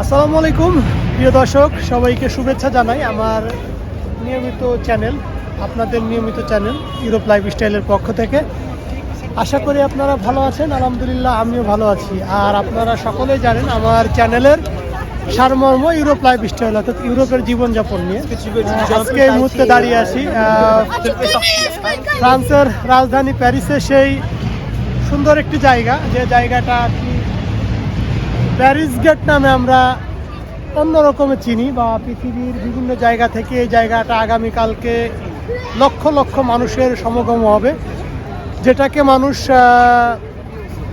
আসসালামু আলাইকুম, প্রিয় দর্শক, সবাইকে শুভেচ্ছা জানাই আমার নিয়মিত চ্যানেল, আপনাদের নিয়মিত চ্যানেল ইউরোপ লাইফ স্টাইলের পক্ষ থেকে। আশা করি আপনারা ভালো আছেন, আলহামদুলিল্লাহ আমিও ভালো আছি। আর আপনারা সকলেই জানেন আমার চ্যানেলের সারমর্ম ইউরোপ লাইফ স্টাইল অর্থাৎ ইউরোপের জীবনযাপন নিয়ে। আজকে এই মুহূর্তে দাঁড়িয়ে আছি ফ্রান্সের রাজধানী প্যারিসে সেই সুন্দর একটি জায়গা, যে জায়গাটা কি প্যারিস গেট নামে আমরা অন্য রকমের চিনি বা পৃথিবীর বিভিন্ন জায়গা থেকে এই জায়গাটা আগামীকালকে লক্ষ লক্ষ মানুষের সমাগম হবে, যেটাকে মানুষ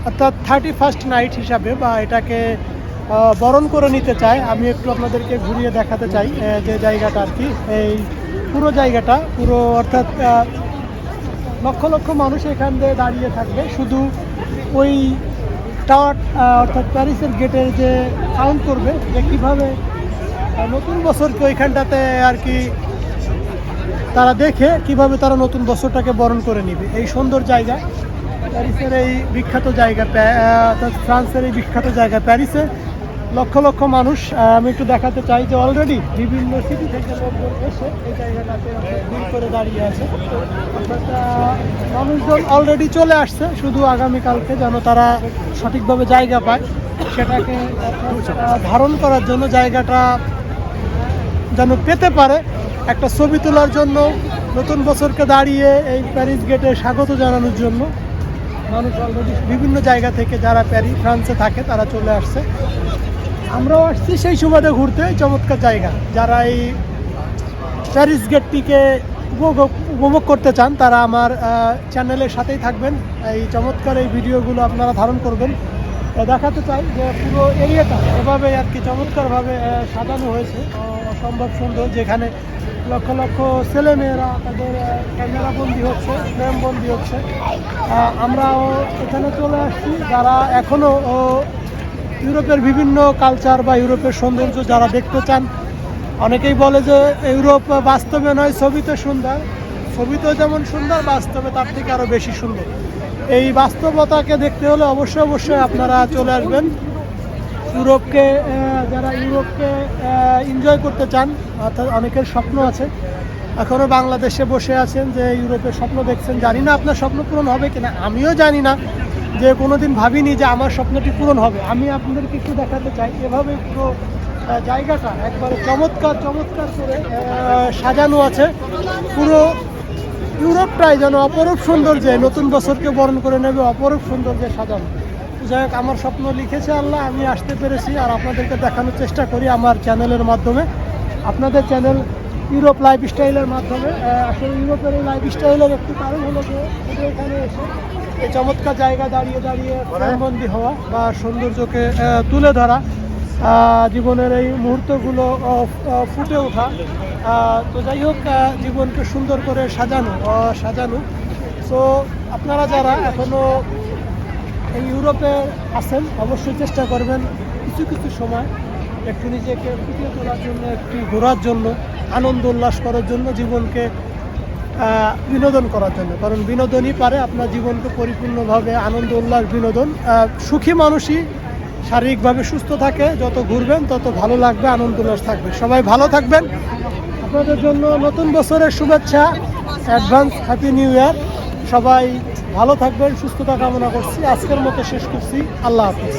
অর্থাৎ থার্টি ফার্স্ট নাইট হিসাবে বা এটাকে বরণ করে নিতে চায়। আমি একটু আপনাদেরকে ঘুরিয়ে দেখাতে চাই যে জায়গাটা আর কি। এই পুরো জায়গাটা, পুরো অর্থাৎ লক্ষ লক্ষ মানুষ এখান দিয়ে দাঁড়িয়ে থাকবে। শুধু ওই টাওয়ার অর্থাৎ প্যারিসের গেটের যে কাউন্ট করবে, যে কীভাবে নতুন বছরকে ওইখানটাতে আর কি তারা দেখে কীভাবে তারা নতুন বছরটাকে বরণ করে নিবে। এই সুন্দর জায়গা। প্যারিসের এই বিখ্যাত জায়গা অর্থাৎ ফ্রান্সের এই বিখ্যাত জায়গা প্যারিসে। লক্ষ লক্ষ মানুষ আমি একটু দেখাতে চাই যে অলরেডি বিভিন্ন সিটি থেকে লোকজন এসে এই জায়গাটাতে ভিড় করে দাঁড়িয়ে আছে। মানুষজন অলরেডি চলে আসছে, শুধু আগামীকালকে যেন তারা সঠিকভাবে জায়গা পায়। সেটাকে ধারণ করার জন্য জায়গাটা যেন পেতে পারে। একটা ছবি তোলার জন্য, নতুন বছরকে দাঁড়িয়ে এই প্যারিস গেটে স্বাগত জানানোর জন্য। মানুষ অলরেডি বিভিন্ন জায়গা থেকে যারা প্যারিস ফ্রান্সে থাকে, তারা চলে আসছে। আমরাও আসছি সেই সুবাদে ঘুরতে চমৎকার জায়গা। যারা এই প্যারিস গেটটিকে উপভোগ করতে চান, তারা আমার চ্যানেলের সাথেই থাকবেন। এই চমৎকার এই ভিডিওগুলো আপনারা ধারণ করবেন। দেখাতে চাই যে পুরো এরিয়াটা এভাবে আর কি চমৎকারভাবে সাজানো হয়েছে। অসম্ভব সুন্দর, যেখানে লক্ষ লক্ষ ছেলেমেয়েরা তাদের ক্যামেরা বন্দি হচ্ছে, ফ্রেম বন্দি হচ্ছে। আমরাও এখানে চলে আসছি। যারা এখনও ইউরোপের বিভিন্ন কালচার বা ইউরোপের সৌন্দর্য যারা দেখতে চান, অনেকেই বলে যে ইউরোপ বাস্তবে নয়, ছবিতে সুন্দর। ছবিতেও যেমন সুন্দর, বাস্তবে তার থেকে আরও বেশি সুন্দর। এই বাস্তবতাকে দেখতে হলে অবশ্যই অবশ্যই আপনারা চলে আসবেন। ইউরোপকে যারা ইউরোপকে এনজয় করতে চান, অর্থাৎ অনেকের স্বপ্ন আছে। এখনও বাংলাদেশে বসে আছেন যে ইউরোপের স্বপ্ন দেখছেন। জানি না আপনার স্বপ্ন পূরণ হবে কিনা, আমিও জানি না। যে কোনোদিন ভাবিনি যে আমার স্বপ্নটি পূরণ হবে। আমি আপনাদেরকে একটু দেখাতে চাই। এভাবে পুরো জায়গাটা একবারে চমৎকার চমৎকার করে সাজানো আছে। পুরো ইউরোপটাই যেন অপরূপ সৌন্দর্যে নতুন বছরকে বরণ করে নেবে, অপরূপ সৌন্দর্যে সাজানো। যাই হোক, আমার স্বপ্ন লিখেছে আল্লাহ, আমি আসতে পেরেছি আর আপনাদেরকে দেখানোর চেষ্টা করি আমার চ্যানেলের মাধ্যমে। আপনাদের চ্যানেল ইউরোপ লাইফ স্টাইলের মাধ্যমে আসলে ইউরোপের এই লাইফ স্টাইলের একটি কারণ হলো যে, এখানে এসে চমৎকার জায়গা দাঁড়িয়ে দাঁড়িয়ে ফ্রেমবন্দি হওয়া বা সৌন্দর্যকে তুলে ধরা জীবনের এই মুহূর্তগুলো ফুটে ওঠা। তো যাই হোক জীবনকে সুন্দর করে সাজানো সাজানো। সো আপনারা যারা এখনও এই ইউরোপে আছেন, অবশ্যই চেষ্টা করবেন কিছু কিছু সময় একটু নিজেকে ফুটিয়ে তোলার জন্য, একটু ঘোরার জন্য, আনন্দ উল্লাস করার জন্য জীবনকে বিনোদন করার জন্য। কারণ বিনোদনই পারে আপনার জীবনকে পরিপূর্ণভাবে আনন্দ, উল্লাস, বিনোদন। সুখী মানুষই শারীরিকভাবে সুস্থ থাকে। যত ঘুরবেন, তত ভালো লাগবে, আনন্দ, উল্লাস থাকবে। সবাই ভালো থাকবেন। আপনাদের জন্য নতুন বছরের শুভেচ্ছা। অ্যাডভান্স হ্যাপি নিউ ইয়ার সবাই ভালো থাকবেন, সুস্থতা কামনা করছি। আজকের মতো শেষ করছি। আল্লাহ হাফিজ।